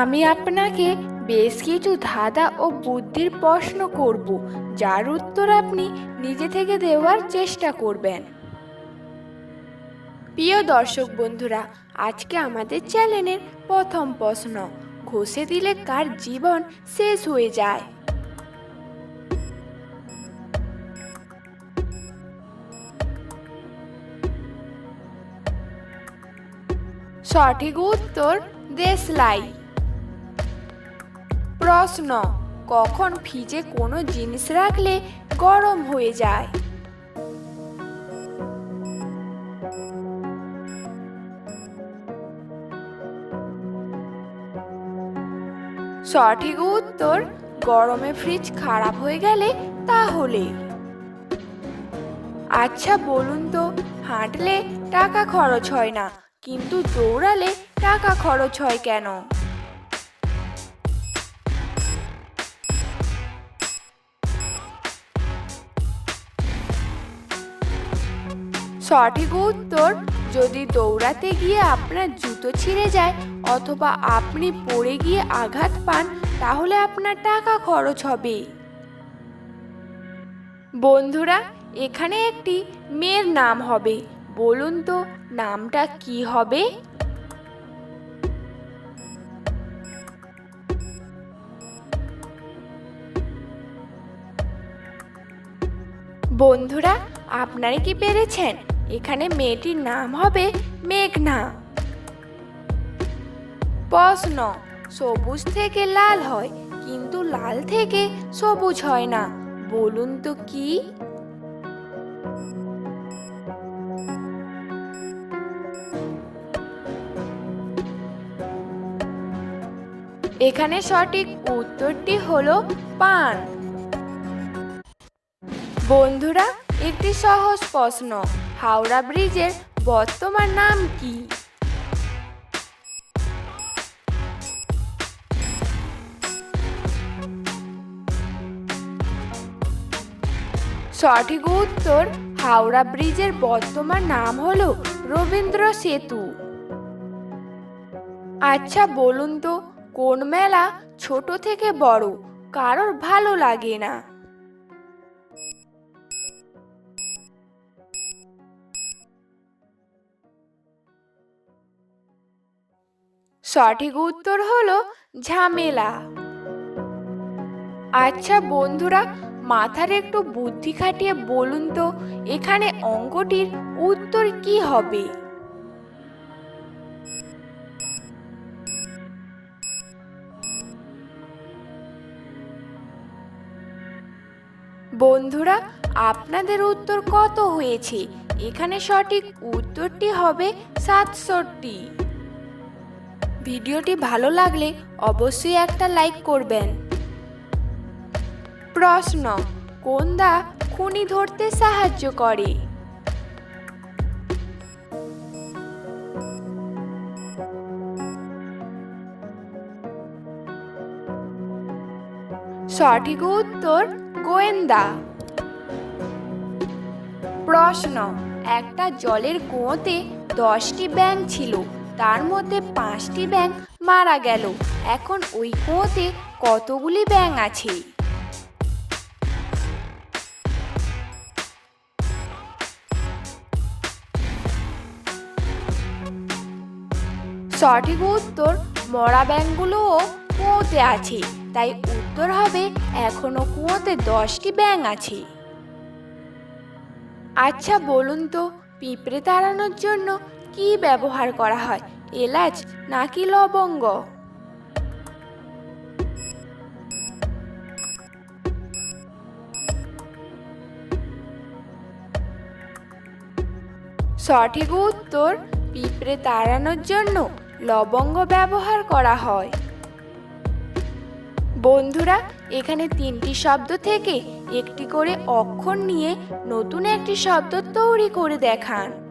আমি আপনাকে বেশ কিছু ধাঁধা ও বুদ্ধির প্রশ্ন করব, যার উত্তর আপনি নিজে থেকে দেওয়ার চেষ্টা করবেন। প্রিয় দর্শক বন্ধুরা, আজকে আমাদের চ্যানেলের প্রথম প্রশ্ন, ঘষে দিলে কার জীবন শেষ হয়ে যায়? সঠিক উত্তর দেশলাই। প্রশ্ন কখন ফ্রিজে কোনো জিনিস রাখলে গরম হয়ে যায়। সঠিক উত্তর, গরমে ফ্রিজ খারাপ হয়ে গেলে তাহলে। আচ্ছা বলুন তো, হাঁটলে টাকা খরচ হয় না, কিন্তু দৌড়ালে টাকা খরচ হয় কেন? সঠিক উত্তর যদি দৌড়াতে গিয়ে আপনার জুতো ছিঁড়ে যায় অথবা আপনি পড়ে গিয়ে আঘাত পান, তাহলে আপনার টাকা খরচ হবে। বন্ধুরা, এখানে একটি মেয়ের নাম হবে। বলুন তো, নামটা কি হবে? বন্ধুরা, আপনারা কি পেরেছেন? এখানে মেয়েটির নাম হবে মেঘনা। প্রশ্ন, সবুজ থেকে লাল হয়, কিন্তু লাল থেকে সবুজ হয় না, বলুন তো কি? এখানে সঠিক উত্তরটি হলো পান। বন্ধুরা, একটি সহজ প্রশ্ন হাওড়া ব্রিজের বর্তমান নাম কি? সঠিক উত্তর, হাওড়া ব্রিজের বর্তমান নাম হল রবীন্দ্র সেতু। আচ্ছা বলুন তো, কোন মেলা ছোট থেকে বড়? কারোর ভালো লাগে না। সঠিক উত্তর হলো ঝামেলা। আচ্ছা বন্ধুরা, মাথার একটু বুদ্ধি খাটিয়ে বলুন তো, এখানে অঙ্কটির উত্তর কি হবে? বন্ধুরা, আপনাদের উত্তর কত হয়েছে? এখানে সঠিক উত্তরটি হবে সাতষট্টি। ভিডিওটি ভালো লাগলে অবশ্যই একটা লাইক করবেন। প্রশ্ন, কোন দা খুনি ধরতে সাহায্য করে? সঠিক উত্তর, গোয়েন্দা। প্রশ্ন, একটা জলের কুয়োতে দশটি ব্যাঙ ছিল। তার মধ্যে পাঁচটি ব্যাঙ মারা গেল। এখন ওই কুয়োতে কতগুলি ব্যাঙ আছে? সঠিক উত্তর, মরা ব্যাঙগুলোও কুয়োতে আছে। তাই উত্তর হবে, এখনও কুয়োতে দশটি ব্যাঙ আছে। আচ্ছা বলুন তো, পিঁপড়ে তাড়ানোর জন্য কি ব্যবহার করা হয়? এলাচ নাকি লবঙ্গ? সঠিক উত্তর, পিঁপড়ে তাড়ানোর জন্য লবঙ্গ ব্যবহার করা হয়। বন্ধুরা, এখানে তিনটি শব্দ থেকে একটি করে অক্ষর নিয়ে নতুন একটি শব্দ তৈরি করে দেখান।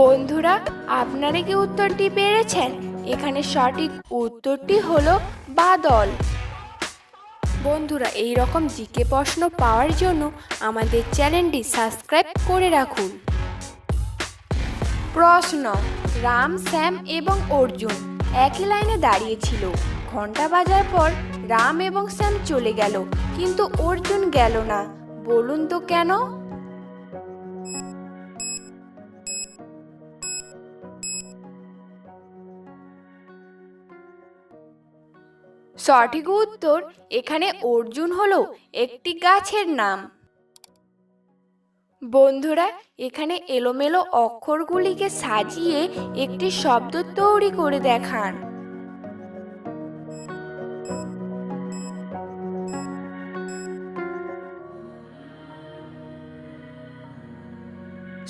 বন্ধুরা, আপনারা কি উত্তরটি পেরেছেন? এখানে সঠিক উত্তরটি হলো বাদল। বন্ধুরা এই রকম জিকে প্রশ্ন পাওয়ার জন্য আমাদের চ্যানেলটি সাবস্ক্রাইব করে রাখুন। প্রশ্ন, রাম, শ্যাম এবং অর্জুন একই লাইনে দাঁড়িয়েছিল ঘণ্টা বাজার পর রাম এবং শ্যাম চলে গেল, কিন্তু অর্জুন গেল না। বলুন তো কেন? সঠিক উত্তর এখানে অর্জুন হলো একটি গাছের নাম। বন্ধুরা, এখানে এলোমেলো অক্ষরগুলিকে সাজিয়ে একটি শব্দ তৈরি করে দেখান।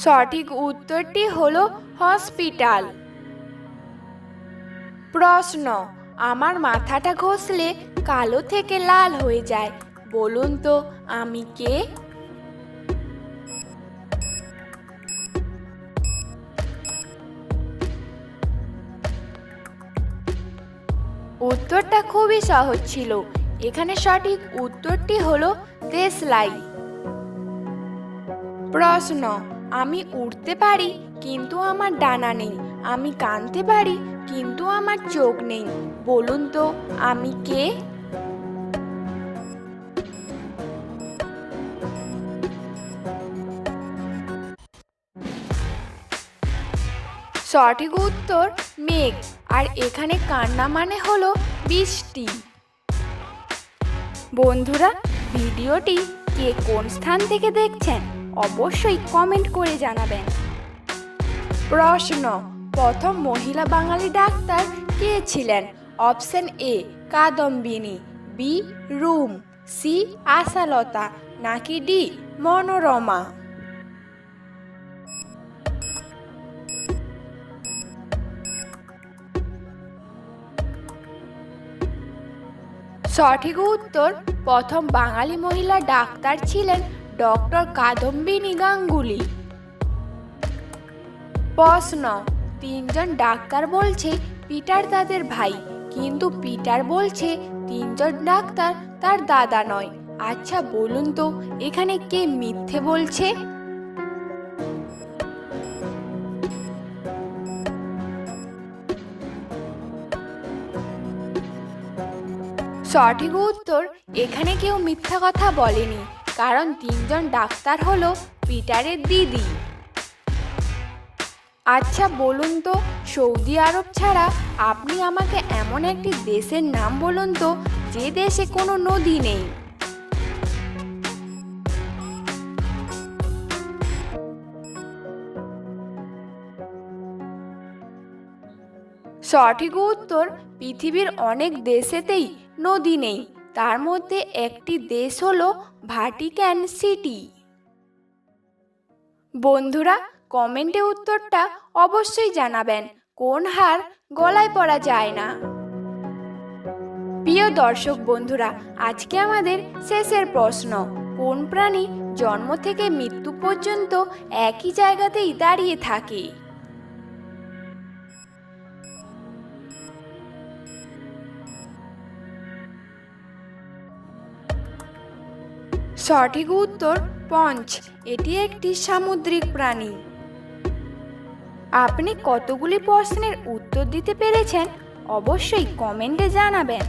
সঠিক উত্তরটি হলো হসপিটাল। প্রশ্ন আমার মাথাটা ঘষলে কালো থেকে লাল হয়ে যায়। বলুন তো, আমি কে? উত্তরটা খুবই সহজ ছিল। এখানে সঠিক উত্তরটি হলো দেশলাই। প্রশ্ন, আমি উঠতে পারি, কিন্তু আমার ডানা নেই। আমি কানতে পারি কিন্তু আমার চোখ নেই। বলুন তো, আমি কে? সঠিক উত্তর মেঘ, আর এখানে কান্না মানে হলো বৃষ্টি। বন্ধুরা, ভিডিওটি কে কোন স্থান থেকে দেখছেন, অবশ্যই কমেন্ট করে জানাবেন। প্রশ্ন প্রথম মহিলা বাঙালি ডাক্তার কে ছিলেন? অপশন এ, কাদম্বিনী, বি, রুম, সি, আশালতা, নাকি ডি, মনোরমা? সঠিক উত্তর, প্রথম বাঙালি মহিলা ডাক্তার ছিলেন ডক্টর কাদম্বিনী গাঙ্গুলি। প্রশ্ন তিনজন ডাক্তার বলছে পিটার তাদের ভাই, কিন্তু পিটার বলছে তিনজন ডাক্তার তার দাদা নয়। আচ্ছা বলুন তো, এখানে কে মিথ্যে বলছে? সঠিক উত্তর, এখানে কেউ মিথ্যা কথা বলেনি, কারণ তিনজন ডাক্তার হলো পিটারের দিদি। আচ্ছা বলুন তো, সৌদি আরব ছাড়া আপনি আমাকে এমন একটি দেশের নাম বলুন তো, যে দেশে কোনো নদী নেই। সঠিক উত্তর, পৃথিবীর অনেক দেশেতেই নদী নেই। তার মধ্যে একটি দেশ হলো ভাটিক্যান সিটি। বন্ধুরা কমেন্টে উত্তরটা অবশ্যই জানাবেন, কোন হার গলায় পড়া যায় না। প্রিয় দর্শক বন্ধুরা, আজকে আমাদের শেষের প্রশ্ন, কোন প্রাণী জন্ম থেকে মৃত্যু পর্যন্ত একই জায়গাতেই দাঁড়িয়ে থাকে? সঠিক উত্তর, পঞ্চ। এটি একটি সামুদ্রিক প্রাণী। আপনি কতগুলি প্রশ্নের উত্তর দিতে পেরেছেন অবশ্যই কমেন্টে জানাবেন।